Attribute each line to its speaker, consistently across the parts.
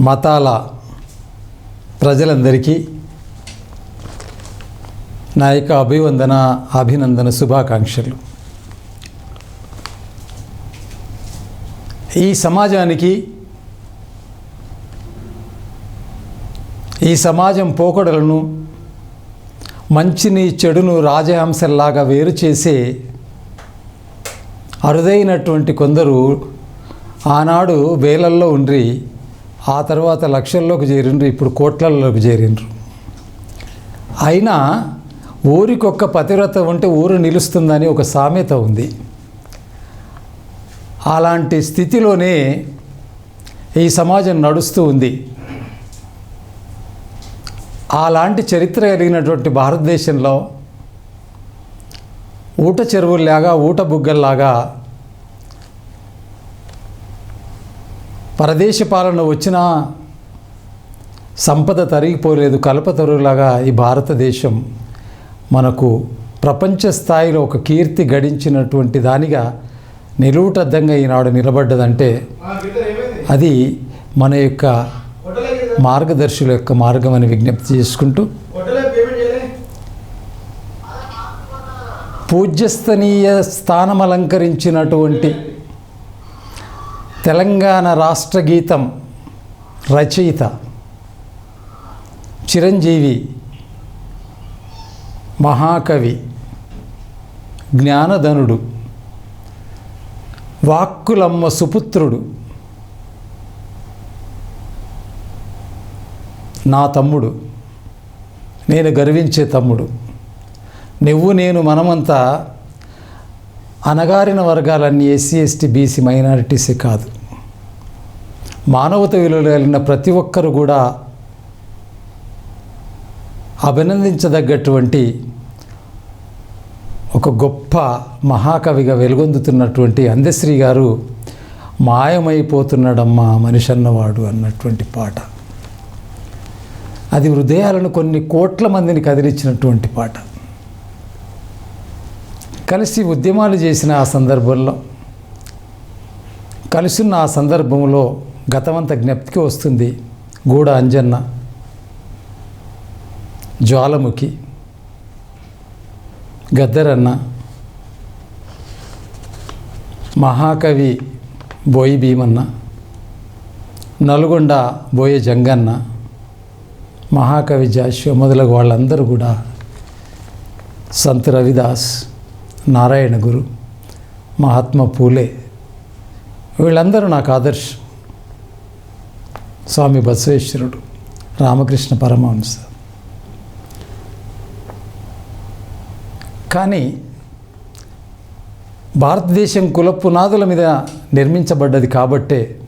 Speaker 1: మతాల ప్రజలందరికీ నా యొక్క అభివందన అభినందన శుభాకాంక్షలు. ఈ సమాజానికి ఈ సమాజం పోకడలను మంచిని చెడును రాజహంసల్లాగా వేరు చేసే అరుదైనటువంటి కొందరు ఆనాడు వేలల్లో ఉండి ఆ తర్వాత లక్షల్లోకి చేరిండ్రు ఇప్పుడు కోట్లలోకి చేరిండ్రు. అయినా ఊరికొక్క పతివ్రత ఉంటే ఊరు నిలుస్తుందని ఒక సామెత ఉంది. అలాంటి స్థితిలోనే ఈ సమాజం నడుస్తూ ఉంది. అలాంటి చరిత్ర కలిగినటువంటి భారతదేశంలో ఊట చెరువుల్లాగా ఊట బుగ్గల్లాగా పరదేశ పాలన వచ్చినా సంపద తరిగిపోలేదు కల్పతరులాగా ఈ భారతదేశం మనకు ప్రపంచ స్థాయిలో ఒక కీర్తి గడించినటువంటి దానిగా నిలువుటద్దంగా ఈనాడు నిలబడ్డదంటే అది మన యొక్క మార్గదర్శుల యొక్క మార్గం అని విజ్ఞప్తి చేసుకుంటూ పూజ్యస్థనీయ స్థానం అలంకరించినటువంటి తెలంగాణ రాష్ట్ర గీతం రచయిత చిరంజీవి మహాకవి జ్ఞానధనుడు వాక్కులమ్మ సుపుత్రుడు నా తమ్ముడు నేను గర్వించే తమ్ముడు. నువ్వు నేను మనమంతా అనగారిన వర్గాలన్నీ ఎస్సీ ఎస్టీ బీసీ మైనారిటీసే కాదు. మానవత విలువలు కలిగిన ప్రతి ఒక్కరు కూడా అభినందించదగ్గటువంటి ఒక గొప్ప మహాకవిగా వెలుగొందుతున్నటువంటి అందశ్రీ గారు మాయమైపోతున్నాడమ్మా మనిషి అన్నవాడు అన్నటువంటి పాట. అది హృదయాలను కొన్ని కోట్ల మందిని కదిలించినటువంటి పాట. కలిసి ఉద్యమాలు చేసిన ఆ సందర్భంలో కలిసిన్న ఆ సందర్భంలో గతమంత జ్ఞప్తికి వస్తుంది. గూడ అంజన్న. జ్వాలముఖి. గద్దరన్న. మహాకవి బోయి భీమన్న నల్గొండ బోయే జంగన్న. మహాకవి జాషువ మొదలగు వాళ్ళందరూ కూడా సంత్ రవిదాస్ నారాయణ గురు మహాత్మా పూలే. వీళ్ళందరూ నాకు ఆదర్శం స్వామి బసవేశ్వరుడు రామకృష్ణ పరమహంస. కానీ భారతదేశం కులపునాదుల మీద నిర్మించబడ్డది కాబట్టే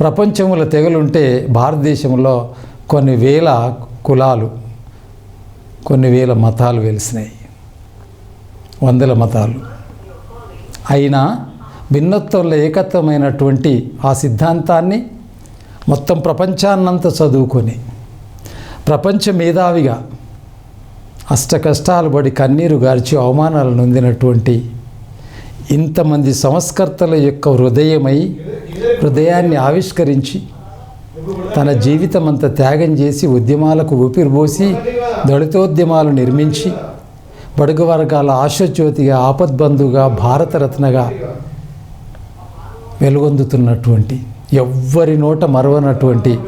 Speaker 1: ప్రపంచంలో తెగలుంటే భారతదేశంలో కొన్ని వేల కులాలు కొన్ని వేల మతాలు వెలిసినాయి. వందల మతాలు. అయినా భిన్నత్వంలో ఏకత్వమైనటువంటి ఆ సిద్ధాంతాన్ని మొత్తం ప్రపంచాన్నంతా చదువుకొని ప్రపంచ మేధావిగా అష్ట కష్టాలు పడి కన్నీరు గార్చి అవమానాలు నొందినటువంటి ఇంతమంది సంస్కర్తల యొక్క హృదయమై హృదయాన్ని ఆవిష్కరించి తన జీవితం అంతా త్యాగం చేసి ఉద్యమాలకు ఊపిరిపోసి దళితోద్యమాలు నిర్మించి బడుగు వర్గాల ఆశజ్యోతిగా ఆపద్బంధుగా భారతరత్నగా వెలుగొందుతున్నటువంటి ఎవ్వరి నోట మరవనటువంటి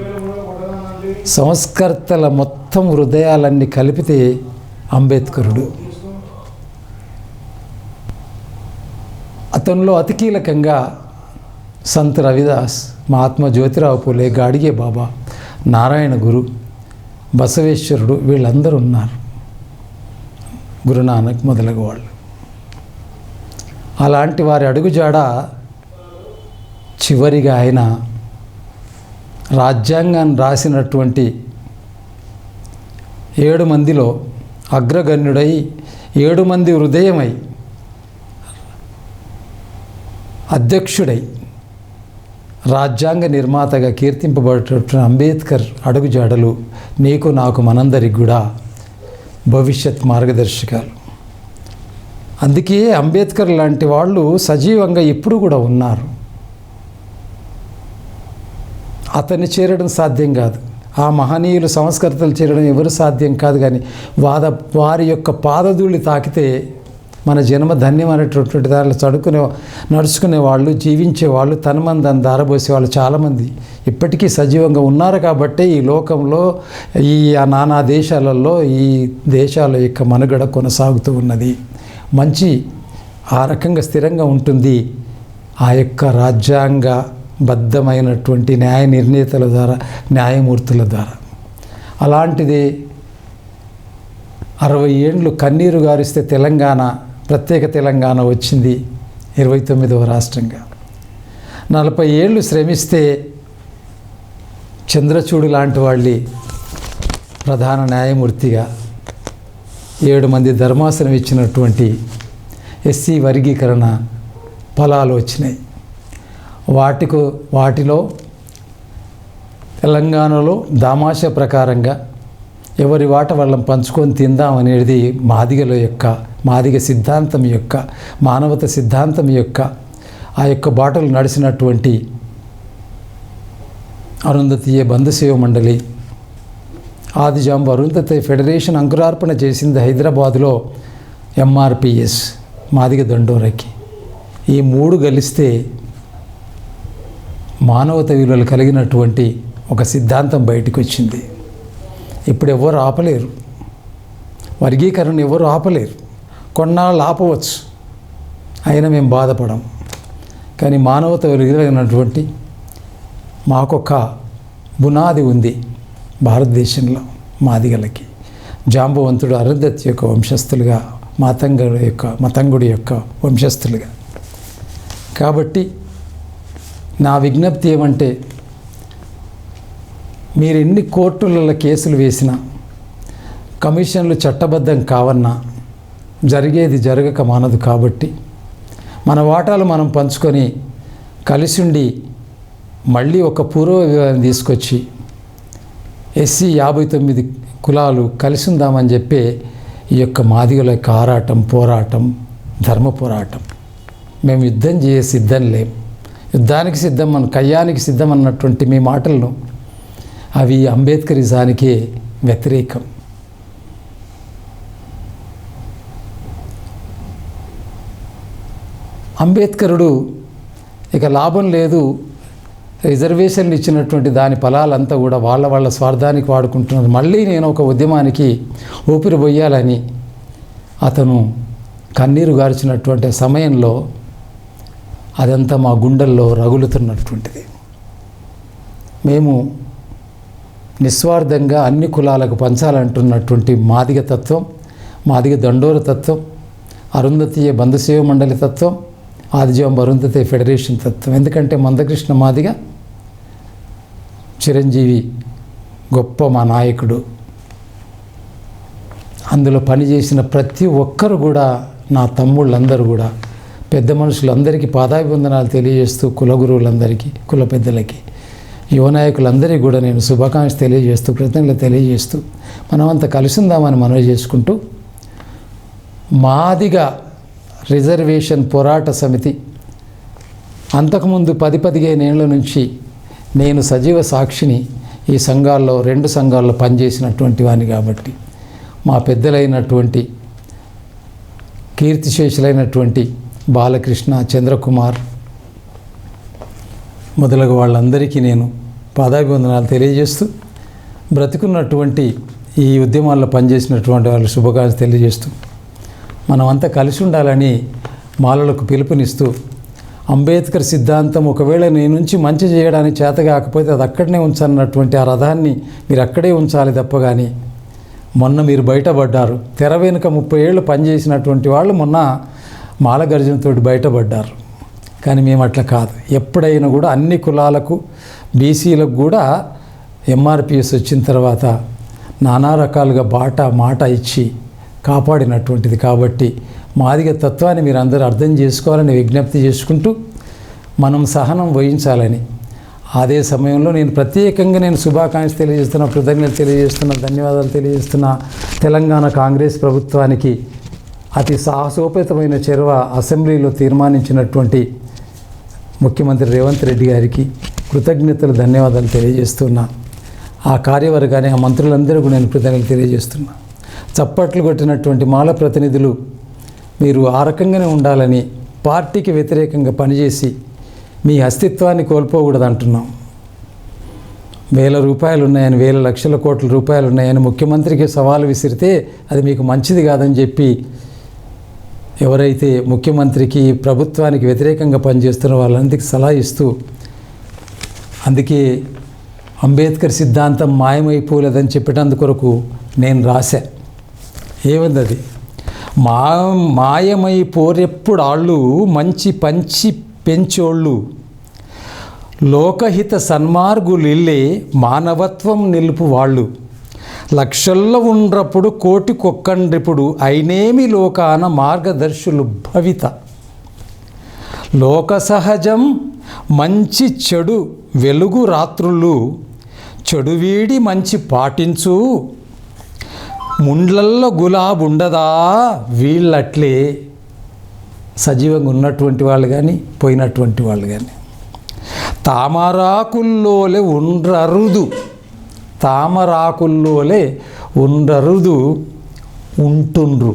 Speaker 1: సంస్కర్తల మొత్తం హృదయాలన్నీ కలిపితే అంబేద్కరుడు. అతనిలో అతి కీలకంగా సంత్ రవిదాస్ మహాత్మా జ్యోతిరావు పూలే గాడిగే బాబా నారాయణ గురు బసవేశ్వరుడు వీళ్ళందరూ ఉన్నారు. గురునానక్ మొదలగు వాళ్ళు. అలాంటి వారి అడుగుజాడ చివరిగా ఆయన రాజ్యాంగాన్ని రాసినటువంటి ఏడు మందిలో అగ్రగణ్యుడై ఏడు మంది హృదయమై అధ్యక్షుడై రాజ్యాంగ నిర్మాతగా కీర్తింపబడేటటువంటి అంబేద్కర్ అడుగుజాడలు నీకు నాకు మనందరికి కూడా భవిష్యత్ మార్గదర్శకాలు. అందుకే అంబేద్కర్ లాంటి వాళ్ళు సజీవంగా ఇప్పుడు కూడా ఉన్నారు. అతన్ని చేరడం సాధ్యం కాదు. ఆ మహనీయులు సంస్కృతలు చేరడం ఎవరు సాధ్యం కాదు కానీ వాద వారి యొక్క పాదధూళి తాకితే మన జన్మ అనేటటువంటి దారిలో చదువుకునే నడుచుకునే వాళ్ళు జీవించే వాళ్ళు తన మంది దాన్ని దారబోసే వాళ్ళు చాలామంది. ఇప్పటికీ సజీవంగా ఉన్నారు కాబట్టే ఈ లోకంలో ఈ ఆ నానా దేశాలలో ఈ దేశాల యొక్క మనుగడ కొనసాగుతూ ఉన్నది. మంచి ఆ రకంగా స్థిరంగా ఉంటుంది. ఆ యొక్క రాజ్యాంగ బద్ధమైనటువంటి న్యాయ నిర్ణేతల ద్వారా న్యాయమూర్తుల ద్వారా. అలాంటిది అరవై ఏండ్లు కన్నీరు గారిస్తే తెలంగాణ ప్రత్యేక తెలంగాణ వచ్చింది ఇరవై తొమ్మిదవ రాష్ట్రంగా. నలభై ఏళ్ళు శ్రమిస్తే చంద్రచూడు లాంటి వాళ్ళి ప్రధాన న్యాయమూర్తిగా. ఏడు మంది ధర్మాసనం ఇచ్చినటువంటి ఎస్సీ వర్గీకరణ ఫలాలు వచ్చినాయి. వాటికు వాటిలో తెలంగాణలో దామాష ప్రకారంగా ఎవరి వాట వాళ్ళని పంచుకొని తిందాం అనేది మాదిగల యొక్క మాదిగ సిద్ధాంతం యొక్క మానవత సిద్ధాంతం యొక్క ఆ యొక్క బాటలు నడిచినటువంటి అరుంధతీయ బంధుసేవ మండలి ఆదిజాంబు అరుంధతి ఫెడరేషన్ అంకురార్పణ చేసింది హైదరాబాదులో ఎంఆర్పిఎస్ మాదిగ దండోరకి. ఈ మూడు కలిస్తే మానవత విలువలు కలిగినటువంటి ఒక సిద్ధాంతం బయటకు వచ్చింది. ఇప్పుడు ఎవరు ఆపలేరు. వర్గీకరణ ఎవరు ఆపలేరు. కొన్నాళ్ళు ఆపవచ్చు. అయినా మేము బాధపడం. కానీ మానవత కలిగినటువంటి మాకొక బునాది ఉంది భారతదేశంలో మాదిగలకి. జాంబవంతుడు అరుంధతి యొక్క వంశస్థులుగా మాతంగుడి యొక్క మతంగుడి యొక్క వంశస్థులుగా. కాబట్టి నా విజ్ఞప్తి ఏమంటే మీరు ఎన్ని కోర్టులలో కేసులు వేసినా కమిషన్లు చట్టబద్ధం కావన్నా జరిగేది జరగక మానదు కాబట్టి మన వాటాలు మనం పంచుకొని కలిసిండి మళ్ళీ ఒక పూర్వ వివాహం తీసుకొచ్చి ఎస్సీ యాభై తొమ్మిది కులాలు కలిసి ఉందామని చెప్పే ఈ యొక్క మాదిగల యొక్క ఆరాటం పోరాటం ధర్మ పోరాటం. మేము యుద్ధం చేయ సిద్ధం లేము యుద్ధానికి సిద్ధం మన కయ్యానికి సిద్ధం అన్నటువంటి మీ మాటలను అవి అంబేద్కరిజానికే వ్యతిరేకం. అంబేద్కరుడు ఇక లాభం లేదు రిజర్వేషన్లు ఇచ్చినటువంటి దాని ఫలాలంతా కూడా వాళ్ళ వాళ్ళ స్వార్థానికి వాడుకుంటున్నారు మళ్ళీ నేను ఒక ఉద్యమానికి ఊపిరి పోయాలని అతను కన్నీరు గార్చినటువంటి సమయంలో అదంతా మా గుండెల్లో రగులుతున్నటువంటిది. మేము నిస్వార్థంగా అన్ని కులాలకు పంచాలంటున్నటువంటి మాదిగ తత్వం మాదిగ దండోర తత్వం అరుంధతీయ బంధుసేవ మండలి తత్వం ఆదిజాంబ అరుంధతి ఫెడరేషన్ తత్వం. ఎందుకంటే మందకృష్ణ మాదిగ చిరంజీవి గొప్ప మా నాయకుడు. అందులో పనిచేసిన ప్రతి ఒక్కరు కూడా నా తమ్ముళ్ళందరూ కూడా పెద్ద మనుషులందరికీ పాదాభివందనాలు తెలియజేస్తూ కుల గురువులందరికీ కుల పెద్దలకి యువ నాయకులందరికీ కూడా నేను శుభాకాంక్ష తెలియజేస్తూ కృతజ్ఞతలు తెలియజేస్తూ మనమంతా కలిసి మనవి చేసుకుంటూ మాదిగా రిజర్వేషన్ పోరాట సమితి అంతకుముందు పది పదిహేను ఏళ్ళ నుంచి నేను సజీవ సాక్షిని ఈ సంఘాల్లో రెండు సంఘాల్లో పనిచేసినటువంటి వాడిని కాబట్టి మా పెద్దలైనటువంటి కీర్తిశేషులైనటువంటి బాలకృష్ణ చంద్రకుమార్ మొదలగు వాళ్ళందరికీ నేను పాదాభివందనాలు తెలియజేస్తూ బ్రతుకున్నటువంటి ఈ ఉద్యమాల్లో పనిచేసినటువంటి వాళ్ళు శుభాకాంక్షలు తెలియజేస్తూ మనమంతా కలిసి ఉండాలని మాలలకు పిలుపునిస్తూ అంబేద్కర్ సిద్ధాంతం ఒకవేళ నీ నుంచి మంచి చేయడానికి చేత కాకపోతే అది అక్కడనే ఉంచాలన్నటువంటి ఆ రథాన్ని మీరు అక్కడే ఉంచాలి తప్ప కానీ మొన్న మీరు బయటపడ్డారు. తెర వెనుక ముప్పై ఏళ్ళు పనిచేసినటువంటి వాళ్ళు మొన్న మాలగర్జనతో బయటపడ్డారు. కానీ మేము అట్లా కాదు. ఎప్పుడైనా కూడా అన్ని కులాలకు బీసీలకు కూడా ఎంఆర్పిఎస్ వచ్చిన తర్వాత నానా రకాలుగా బాట మాట ఇచ్చి కాపాడినటువంటిది. కాబట్టి మాదిగ తత్వాన్ని మీరు అందరూ అర్థం చేసుకోవాలని విజ్ఞప్తి చేసుకుంటూ మనం సహనం వహించాలని. అదే సమయంలో నేను ప్రత్యేకంగా నేను శుభాకాంక్షలు తెలియజేస్తున్నా కృతజ్ఞతలు తెలియజేస్తున్నా ధన్యవాదాలు తెలియజేస్తున్నా. తెలంగాణ కాంగ్రెస్ ప్రభుత్వానికి అతి సాహసోపేతమైన చెరువ అసెంబ్లీలో తీర్మానించినటువంటి ముఖ్యమంత్రి రేవంత్ రెడ్డి గారికి కృతజ్ఞతలు ధన్యవాదాలు తెలియజేస్తున్నా. ఆ కార్యవర్గాన్ని ఆ మంత్రులందరికీ నేను కృతజ్ఞతలు తెలియజేస్తున్నా. చప్పట్లు కొట్టినటువంటి మాల ప్రతినిధులు మీరు ఆ రకంగానే ఉండాలని పార్టీకి వ్యతిరేకంగా పనిచేసి మీ అస్తిత్వాన్ని కోల్పోకూడదు అంటున్నాం వేల రూపాయలు ఉన్నాయని వేల లక్షల కోట్ల రూపాయలు ఉన్నాయని ముఖ్యమంత్రికి సవాలు విసిరితే అది మీకు మంచిది కాదని చెప్పి ఎవరైతే ముఖ్యమంత్రికి ప్రభుత్వానికి వ్యతిరేకంగా పనిచేస్తున్న వాళ్ళందరికీ సలహా ఇస్తూ అందుకే అంబేద్కర్ సిద్ధాంతం మాయమైపోలేదని చెప్పేటందుకొరకు నేను రాశా. ఏముంది అది? మా మాయమై పోరెప్పుడాళ్ళు మంచి పంచి పెంచోళ్ళు. లోకహిత సన్మార్గులిల్లే మానవత్వం నిలుపు వాళ్ళు. లక్షల్లో ఉండ్రప్పుడు కోటికొక్కండ్రిప్పుడు అయినేమి లోకాన మార్గదర్శులు భవిత. లోక సహజం మంచి చెడు వెలుగు రాత్రులు చెడు వీడి మంచి పాటించు. ముండ్లల్లో గులాబుండదా వీళ్ళట్లే. సజీవంగా ఉన్నటువంటి వాళ్ళు కానీ పోయినటువంటి వాళ్ళు కానీ తామరాకుల్లోలే ఉండ్రరుదు. తామరాకుల్లోలే ఉండరుదు ఉంటుండ్రు.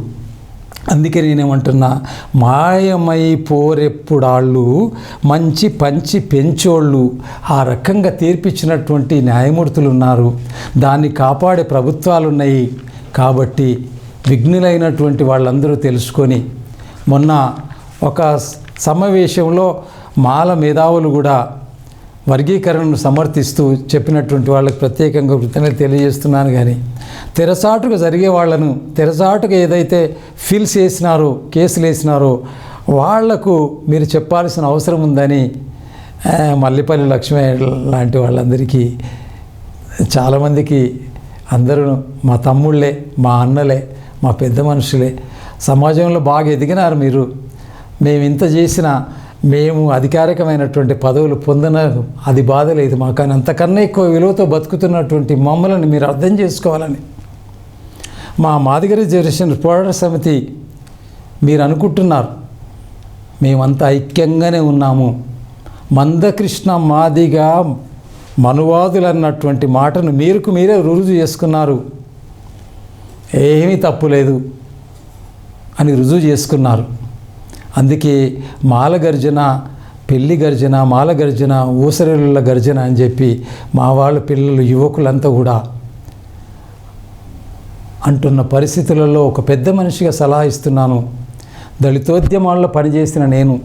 Speaker 1: అందుకే నేనేమంటున్నా మాయమై పోరెప్పుడాళ్ళు మంచి పంచి పెంచోళ్ళు ఆ రకంగా తీర్పిచ్చినటువంటి న్యాయమూర్తులు ఉన్నారు దాన్ని కాపాడే ప్రభుత్వాలు ఉన్నాయి కాబట్టి విఘ్నులైనటువంటి వాళ్ళందరూ తెలుసుకొని మొన్న ఒక సమావేశంలో మాల మేధావులు కూడా వర్గీకరణను సమర్థిస్తూ చెప్పినటువంటి వాళ్ళకి ప్రత్యేకంగా కృతజ్ఞత తెలియజేస్తున్నాను కానీ తెరసాటుకు జరిగే వాళ్ళను తెరసాటుకు ఏదైతే ఫిల్స్ వేసినారో కేసులు వేసినారో వాళ్ళకు మీరు చెప్పాల్సిన అవసరం ఉందని మల్లెపల్లి మల్లిపల్లి లక్ష్మీ లాంటి వాళ్ళందరికీ చాలామందికి అందరూ మా తమ్ముళ్ళే మా అన్నలే మా పెద్ద మనుషులే సమాజంలో బాగా ఎదిగినారు మీరు. మేము ఇంత చేసినా మేము అధికారికమైనటువంటి పదవులు పొందిన అది బాధ లేదు మాకు కానీ అంతకన్నా ఎక్కువ విలువతో బతుకుతున్నటువంటి మమ్మల్ని మీరు అర్థం చేసుకోవాలని. మా మాదిగ జనరేషన్ పోరాట సమితి మీరు అనుకుంటున్నారు. మేమంతా ఐక్యంగానే ఉన్నాము. మందకృష్ణ మాదిగా మనువాదులు అన్నటువంటి మాటను మీరుకు మీరే రుజువు చేసుకున్నారు. ఏమీ తప్పు లేదు అని రుజువు చేసుకున్నారు. అందుకే మాల గర్జన పెళ్ళి గర్జన మాల గర్జన ఊసరిళ్ళ గర్జన అని చెప్పి మా వాళ్ళ పిల్లలు యువకులంతా కూడా అంటున్న పరిస్థితులలో ఒక పెద్ద మనిషిగా సలహా ఇస్తున్నాను. దళితోద్యమాల్లో పనిచేసిన నేను.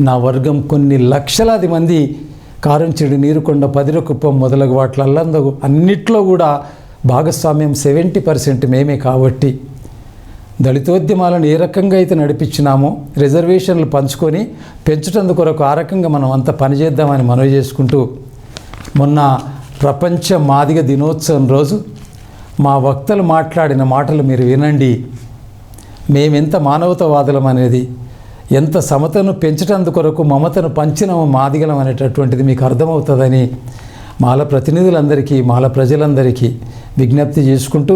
Speaker 1: నా వర్గం కొన్ని లక్షలాది మంది కారంచెడు నీరుకొండ పదిరకుప్పం మొదలగు వాటిలల్లందు అన్నిట్లో కూడా భాగస్వామ్యం సెవెంటీ పర్సెంట్ మేమే కాబట్టి దళితోద్యమాలను ఏ రకంగా అయితే నడిపించినామో రిజర్వేషన్లు పంచుకొని పెంచటందు కొరకు ఆ రకంగా మనం అంత పనిచేద్దామని మనవి చేసుకుంటూ మొన్న ప్రపంచ మాదిగ దినోత్సవం రోజు మా వక్తలు మాట్లాడిన మాటలు మీరు వినండి. మేమెంత మానవతవాదులం అనేది ఎంత సమతను పెంచటందు కొరకు మమతను పంచినము మాదిగలం అనేటటువంటిది మీకు అర్థమవుతుందని మాల ప్రతినిధులందరికీ మాల ప్రజలందరికీ విజ్ఞప్తి చేసుకుంటూ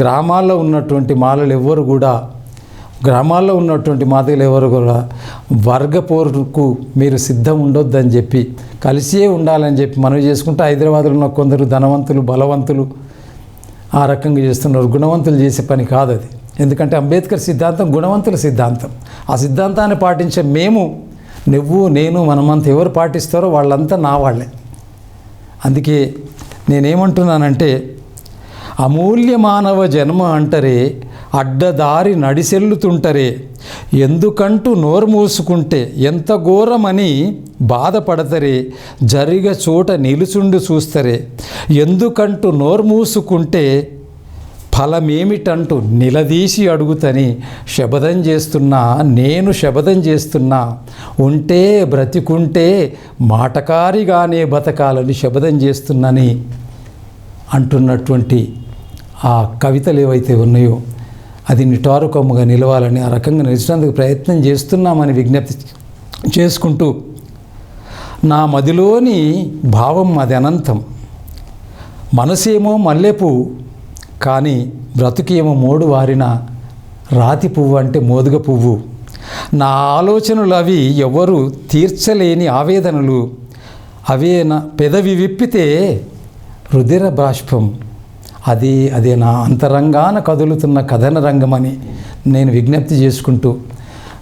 Speaker 1: గ్రామాల్లో ఉన్నటువంటి మాలలు ఎవ్వరు కూడా గ్రామాల్లో ఉన్నటువంటి మాదిగలు ఎవరు కూడా వర్గ పోరుకు మీరు సిద్ధం ఉండొద్దని చెప్పి కలిసే ఉండాలని చెప్పి మనవి చేసుకుంటూ హైదరాబాద్లో ఉన్న కొందరు ధనవంతులు బలవంతులు ఆ రకంగా చేస్తున్నారు. గుణవంతులు చేసే పని కాదు అది. ఎందుకంటే అంబేద్కర్ సిద్ధాంతం గుణవంతుల సిద్ధాంతం. ఆ సిద్ధాంతాన్ని పాటించే మేము నువ్వు నేను మనమంతా ఎవరు పాటిస్తారో వాళ్ళంతా నా వాళ్ళే. అందుకే నేనేమంటున్నానంటే అమూల్య మానవ జన్మ అంటరే అడ్డదారి నడిసెల్లుతుంటరే ఎందుకంటూ నోరు మూసుకుంటే ఎంత ఘోరమని బాధపడతరే జరిగ చోట నిలుచుండి చూస్తరే ఎందుకంటూ నోరు మూసుకుంటే ఫలమేమిటంటూ నిలదీసి అడుగుతని శబదం చేస్తున్నా నేను శబదం చేస్తున్నా ఉంటే బ్రతికుంటే మాటకారిగానే బతకాలని శబదం చేస్తున్నని అంటున్నటువంటి ఆ కవితలు ఏవైతే ఉన్నాయో అది నిటారుకమ్ముగా నిలవాలని ఆ రకంగా నిలిచినందుకు ప్రయత్నం చేస్తున్నామని విజ్ఞప్తి చేసుకుంటూ నా మదిలోని భావం అది అనంతం మనసేమో మల్లెపు కానీ బ్రతుకేమో మోడు వారిన రాతి పువ్వు అంటే మోదుగ పువ్వు. నా ఆలోచనలు అవి ఎవరు తీర్చలేని ఆవేదనలు. అవే నా పెదవి విప్పితే రుధిర బాష్పం. అది అదే నా అంతరంగాన కదులుతున్న కథన రంగమని నేను విజ్ఞప్తి చేసుకుంటూ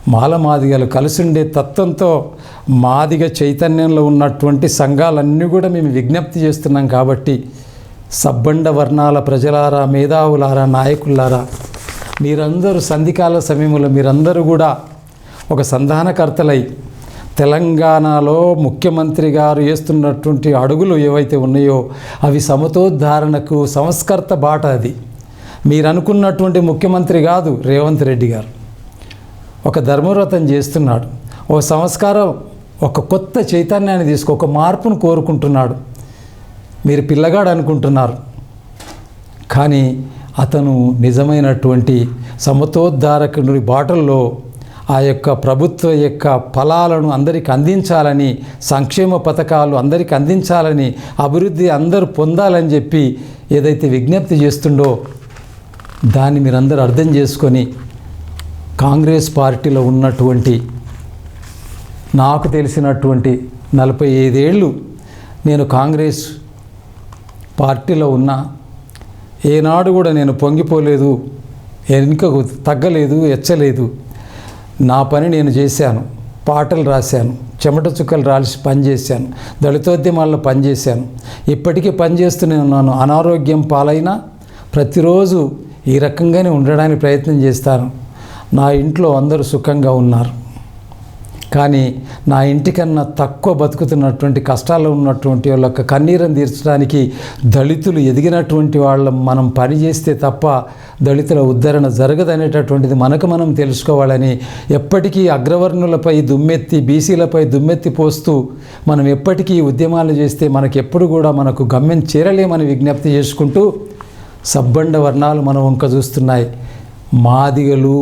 Speaker 1: మాలమాదిగలు కలిసుండే తత్వంతో మాదిగ చైతన్యంలో ఉన్నటువంటి సంఘాలన్నీ కూడా మేము విజ్ఞప్తి చేస్తున్నాం కాబట్టి సబ్బండ వర్ణాల ప్రజలారా మేధావులారా నాయకులారా మీరందరూ సంధికాల సమయంలో మీరందరూ కూడా ఒక సంధానకర్తలై తెలంగాణలో ముఖ్యమంత్రి గారు వేస్తున్నటువంటి అడుగులు ఏవైతే ఉన్నాయో అవి సమతోద్ధారణకు సంస్కర్త బాట అది. మీరు అనుకున్నటువంటి ముఖ్యమంత్రి కాదు రేవంత్ రెడ్డి గారు. ఒక ధర్మవ్రతం చేస్తున్నాడు. ఓ సంస్కారం ఒక కొత్త చైతన్యాన్ని తీసుకు ఒక మార్పును కోరుకుంటున్నాడు. మీరు పిల్లగాడు అనుకుంటున్నారు. కానీ అతను నిజమైనటువంటి సమతోద్ధారకుడి బాటల్లో ఆ యొక్క ప్రభుత్వ యొక్క ఫలాలను అందరికి అందించాలని సంక్షేమ పథకాలు అందరికి అందించాలని అభివృద్ధి అందరూ పొందాలని చెప్పి ఏదైతే విజ్ఞప్తి చేస్తుండో దాన్ని మీరందరూ అర్థం చేసుకొని కాంగ్రెస్ పార్టీలో ఉన్నటువంటి నాకు తెలిసినటువంటి నలభై ఐదేళ్ళు నేను కాంగ్రెస్ పార్టీలో ఉన్నా ఏనాడు కూడా నేను పొంగిపోలేదు వెనుకకు తగ్గలేదు ఎచ్చలేదు. నా పని నేను చేశాను పాటలు రాశాను చెమట చుక్కలు రాల్సి పనిచేశాను దళితోద్యమాల్లో పనిచేశాను ఇప్పటికీ పనిచేస్తూనే ఉన్నాను. అనారోగ్యం పాలైనా ప్రతిరోజు ఈ రకంగానే ఉండడానికి ప్రయత్నం చేస్తాను. నా ఇంట్లో అందరూ సుఖంగా ఉన్నారు. కానీ నా ఇంటికన్నా తక్కువ బతుకుతున్నటువంటి కష్టాల్లో ఉన్నటువంటి వాళ్ళ యొక్క కన్నీరం తీర్చడానికి దళితులు ఎదిగినటువంటి వాళ్ళ మనం పని చేస్తే తప్ప దళితుల ఉద్ధరణ జరగదనేటటువంటిది మనకు మనం తెలుసుకోవాలని ఎప్పటికీ అగ్రవర్ణులపై దుమ్మెత్తి బీసీలపై దుమ్మెత్తి పోస్తూ మనం ఎప్పటికీ ఉద్యమాలు చేస్తే మనకు ఎప్పుడు కూడా మనకు గమ్యం చేరలేమని విజ్ఞప్తి చేసుకుంటూ సబ్బండ వర్ణాలు మనం వంక చూస్తున్నాయి. మాదిగలు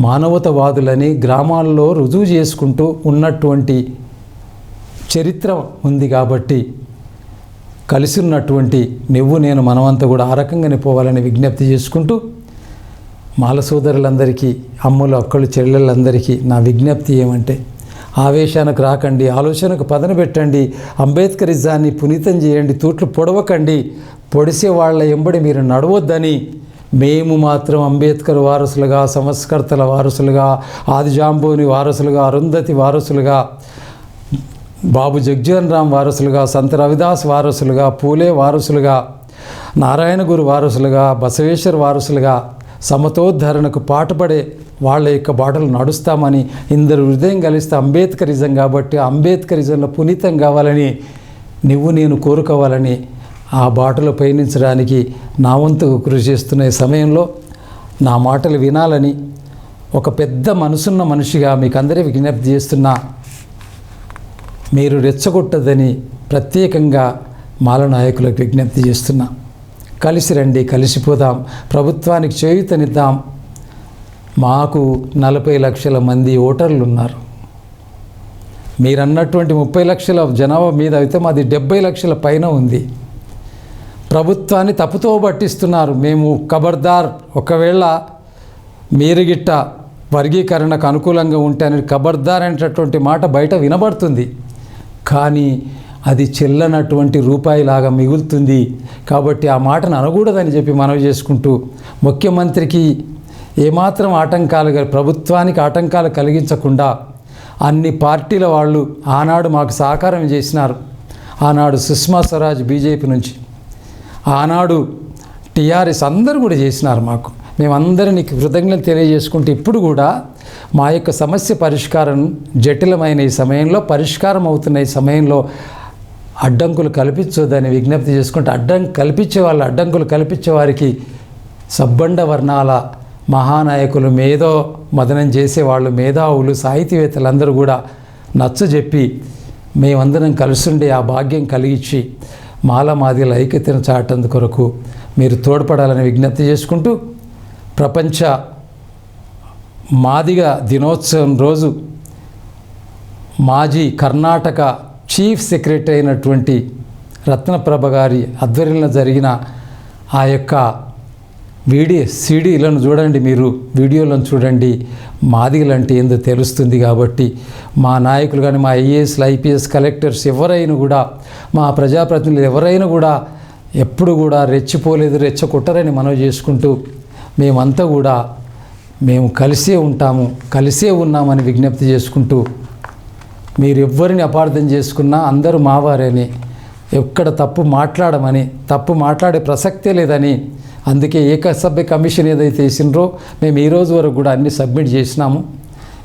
Speaker 1: మానవతవాదులని గ్రామాల్లో రుజువు చేసుకుంటూ ఉన్నటువంటి చరిత్ర ఉంది కాబట్టి కలిసి ఉన్నటువంటి నువ్వు నేను మనమంతా కూడా ఆ రకంగానే పోవాలని విజ్ఞప్తి చేసుకుంటూ మాల సోదరులందరికీ అమ్ములు అక్కలు చెల్లెళ్ళందరికీ నా విజ్ఞప్తి ఏమంటే ఆవేశానికి రాకండి ఆలోచనకు పదన పెట్టండి అంబేద్కరిజాన్ని పునీతం చేయండి తూట్లు పొడవకండి పొడిసే వాళ్ళ ఎంబడి మీరు నడవద్దని మేము మాత్రం అంబేద్కర్ వారసులుగా సంస్కర్తల వారసులుగా ఆదిజాంబోని వారసులుగా అరుంధతి వారసులుగా బాబు జగ్జీవన్ రామ్ వారసులుగా సంత రవిదాస్ వారసులుగా పూలే వారసులుగా నారాయణ గురు వారసులుగా బసవేశ్వర్ వారసులుగా సమతోద్ధరణకు పాటుపడే వాళ్ళ యొక్క బాటలు నడుస్తామని ఇందరు హృదయం కలిస్తే అంబేద్కరిజం కాబట్టి అంబేద్కరిజంలో పునీతం కావాలని నువ్వు నేను కోరుకోవాలని ఆ బాటలో పయనించడానికి నా వంతు కృషి చేస్తున్న సమయంలో నా మాటలు వినాలని ఒక పెద్ద మనసున్న మనిషిగా మీకు అందరి విజ్ఞప్తి చేస్తున్నా. మీరు రెచ్చగొట్టదని ప్రత్యేకంగా మాల నాయకులకు విజ్ఞప్తి చేస్తున్నా. కలిసి రండి కలిసిపోదాం ప్రభుత్వానికి చేయుతనిద్దాం. మాకు నలభై లక్షల మంది ఓటర్లు ఉన్నారు మీరు అన్నటువంటి ముప్పై లక్షల జనాభా మీద అయితే మాది డెబ్బై లక్షల పైన ఉంది. ప్రభుత్వాన్ని తప్పుతో పట్టిస్తున్నారు. మేము ఖబర్దార్ ఒకవేళ మీరు గిట్ట వర్గీకరణకు అనుకూలంగా ఉంటానని ఖబర్దార్ అనేటటువంటి మాట బయట వినబడుతుంది. కానీ అది చెల్లనటువంటి రూపాయిలాగా మిగులుతుంది. కాబట్టి ఆ మాటను అనకూడదని చెప్పి మనవి చేసుకుంటూ ముఖ్యమంత్రికి ఏమాత్రం ఆటంకాలు ప్రభుత్వానికి ఆటంకాలు కలిగించకుండా అన్ని పార్టీల వాళ్ళు ఆనాడు మాకు సహకారం చేసినారు. ఆనాడు సుష్మా స్వరాజ్ బీజేపీ నుంచి. ఆనాడు టీఆర్ఎస్ అందరూ కూడా చేసినారు మాకు. మేమందరినీ కృతజ్ఞతలు తెలియజేసుకుంటే ఇప్పుడు కూడా మా యొక్క సమస్య పరిష్కారం జటిలమైన ఈ సమయంలో పరిష్కారం అవుతున్న ఈ సమయంలో అడ్డంకులు కల్పించొద్దని విజ్ఞప్తి చేసుకుంటే అడ్డం కల్పించే వాళ్ళు అడ్డంకులు కల్పించే వారికి సబ్బండ వర్ణాల మహానాయకులు మేధో మదనం చేసేవాళ్ళు మేధావులు సాహితీవేత్తలందరూ కూడా నచ్చజెప్పి మేమందరం కలుసుండే ఆ భాగ్యం కలిగించి మాలమాదిల ఐక్యతను చాటందు కొరకు మీరు తోడ్పడాలని విజ్ఞప్తి చేసుకుంటూ ప్రపంచ మాదిగ దినోత్సవం రోజు మాజీ కర్ణాటక చీఫ్ సెక్రటరీ అయినటువంటి రత్నప్రభ గారి ఆధ్వర్యంలో జరిగిన ఆ యొక్క వీడియో సీడీలను చూడండి మీరు వీడియోలను చూడండి. మాదిగలు అంటే ఏందో తెలుస్తుంది కాబట్టి మా నాయకులు కానీ మా ఐఏఎస్లు ఐపీఎస్ కలెక్టర్స్ ఎవరైనా కూడా మా ప్రజాప్రతినిధులు ఎవరైనా కూడా ఎప్పుడు కూడా రెచ్చిపోలేదు రెచ్చగొట్టరని మనవి చేసుకుంటూ మేమంతా కూడా మేము కలిసే ఉంటాము కలిసే ఉన్నామని విజ్ఞప్తి చేసుకుంటూ మీరు ఎవ్వరిని అపార్థం చేసుకున్నా అందరూ మావారని ఎక్కడ తప్పు మాట్లాడమని తప్పు మాట్లాడే ప్రసక్తే లేదని అందుకే ఏకసభ్య కమిషన్ ఏదైతే వేసినరో మేము ఈ రోజు వరకు కూడా అన్ని సబ్మిట్ చేసినాము.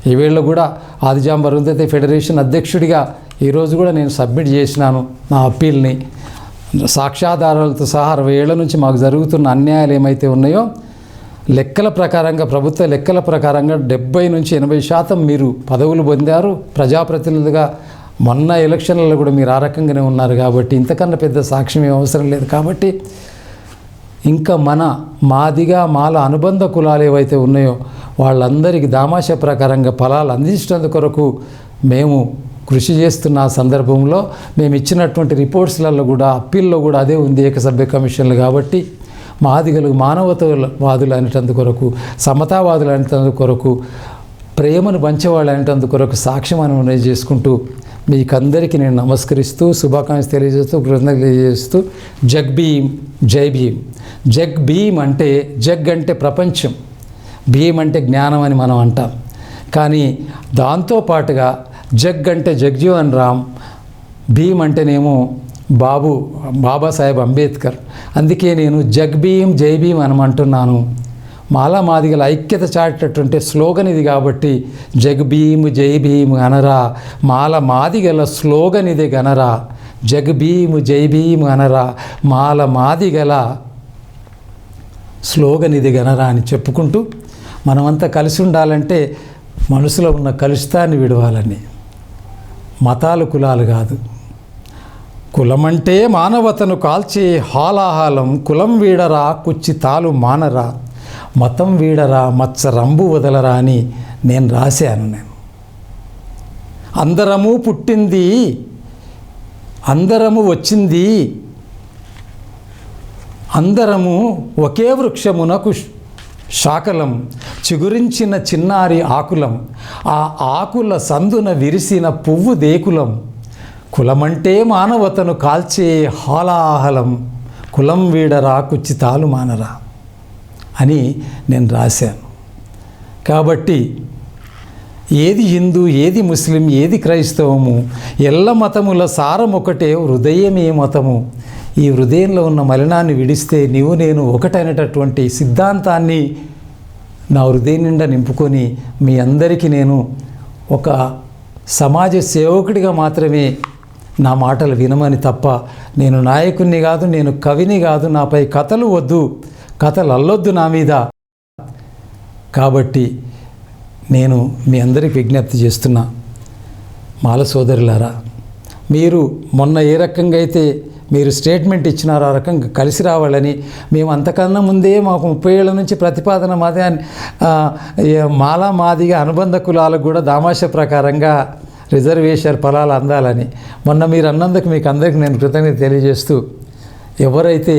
Speaker 1: ఈవేళ కూడా ఆదిజాం అరుంధతి ఫెడరేషన్ అధ్యక్షుడిగా ఈరోజు కూడా నేను సబ్మిట్ చేసినాను నా అప్పీల్ని. సాక్ష్యాధారాలతో సహా అరవై ఏళ్ళ నుంచి మాకు జరుగుతున్న అన్యాయాలు ఏమైతే ఉన్నాయో లెక్కల ప్రకారంగా ప్రభుత్వ లెక్కల ప్రకారంగా డెబ్బై నుంచి ఎనభై శాతం మీరు పదవులు పొందారు. ప్రజాప్రతినిధులుగా మొన్న ఎలక్షన్లలో కూడా మీరు ఆ రకంగానే ఉన్నారు కాబట్టి ఇంతకన్నా పెద్ద సాక్ష్యం ఏం అవసరం లేదు కాబట్టి ఇంకా మన మాదిగా మాల అనుబంధ కులాలు ఏవైతే ఉన్నాయో వాళ్ళందరికీ దామాష ప్రకారంగా ఫలాలు అందించడం కొరకు మేము కృషి చేస్తున్న సందర్భంలో మేము ఇచ్చినటువంటి రిపోర్ట్స్లలో కూడా అప్పీల్లో కూడా అదే ఉంది ఏకసభ్య కమిషన్లు కాబట్టి మాదిగలు మానవతవాదులు అనేటందు కొరకు సమతావాదులు అనేటందు కొరకు ప్రేమను పంచేవాళ్ళు అనేటందు కొరకు సాక్ష్యం అని చేసుకుంటూ మీకందరికీ నేను నమస్కరిస్తూ శుభాకాంక్షలు తెలియజేస్తూ కృతజ్ఞతలు తెలియజేస్తూ జగ్ భీమ్ జై భీమ్. జగ్ భీమ్ అంటే జగ్ అంటే ప్రపంచం. భీమ్ అంటే జ్ఞానం అని మనం అంటాం. కానీ దాంతోపాటుగా జగ్ అంటే జగ్జీవన్ రామ్ భీమ్ అంటేనేమో బాబు బాబాసాహెబ్ అంబేద్కర్. అందుకే నేను జగ్ భీమ్ జై భీమ్ అని అంటున్నాను మాదిగల ఐక్యత చాటేటటువంటి స్లోగన్ ఇది కాబట్టి జగ్భీమ్ జై భీమ్ అనరా. మాల మాదిగల స్లోగన్ ఇది గనరా. జగ్భీమ్ జై భీమ్ అనరా. మాల మాదిగల స్లోగన్ ఇది గనరా అని చెప్పుకుంటూ మనమంతా కలిసి ఉండాలంటే మనసులో ఉన్న కలుషితాన్ని విడవాలని. మతాలు కులాలు కాదు. కులమంటే మానవతను కాల్చే హాలాహలం కులం వీడరా కుచ్చి తాలు మానరా. మతం వీడరా మచ్చ రంబు వదలరా అని నేను రాశాను నేను. అందరము పుట్టింది అందరము వచ్చింది అందరము ఒకే వృక్షమునకు శాకలం చిగురించిన చిన్నారి ఆకులం ఆ ఆకుల సందున విరిసిన పువ్వు దేకులం కులమంటే మానవతను కాల్చే హాలాహలం కులం వీడరా కుచ్చితాలు మానరా. అని నేను రాశాను. కాబట్టి ఏది హిందూ ఏది ముస్లిం ఏది క్రైస్తవము ఎల్ల మతముల సారం ఒకటే హృదయమే మతము. ఈ హృదయంలో ఉన్న మలినాన్ని విడిస్తే నీవు నేను ఒకటైనటటువంటి సిద్ధాంతాన్ని నా హృదయం నిండా నింపుకొని మీ అందరికీ నేను ఒక సమాజ సేవకుడిగా మాత్రమే నా మాటలు వినమని తప్ప నేను నాయకుణ్ణి కాదు నేను కవిని కాదు నాపై కథలు వద్దు. కథలు అల్లొద్దు నా మీద. కాబట్టి నేను మీ అందరికి విజ్ఞప్తి చేస్తున్నా. మాల సోదరులారా మీరు మొన్న ఏ రకంగా అయితే మీరు స్టేట్మెంట్ ఇచ్చినారో ఆ రకంగా కలిసి రావాలని మేము అంతకన్నా ముందే మాకు ముప్పై ఏళ్ళ నుంచి ప్రతిపాదన మాదే మాలా మాదిగా అనుబంధ కులాలకు కూడా దామాష ప్రకారంగా రిజర్వేషన్ ఫలాలు అందాలని మొన్న మీరు అన్నందుకు మీకు అందరికీ నేను కృతజ్ఞత తెలియజేస్తూ ఎవరైతే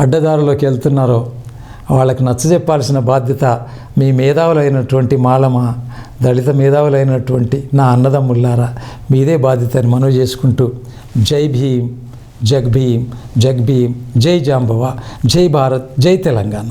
Speaker 1: అడ్డదారిలోకి వెళ్తున్నారో వాళ్ళకి నచ్చజెప్పాల్సిన బాధ్యత మీ మేధావులైనటువంటి మాలమ దళిత మేధావులైనటువంటి నా అన్నదమ్ముల్లారా మీదే బాధ్యత అని మనవి చేసుకుంటూ జై భీమ్ జగ్ భీమ్ జగ్ భీమ్ జై జాంబవ జై భారత్ జై తెలంగాణ.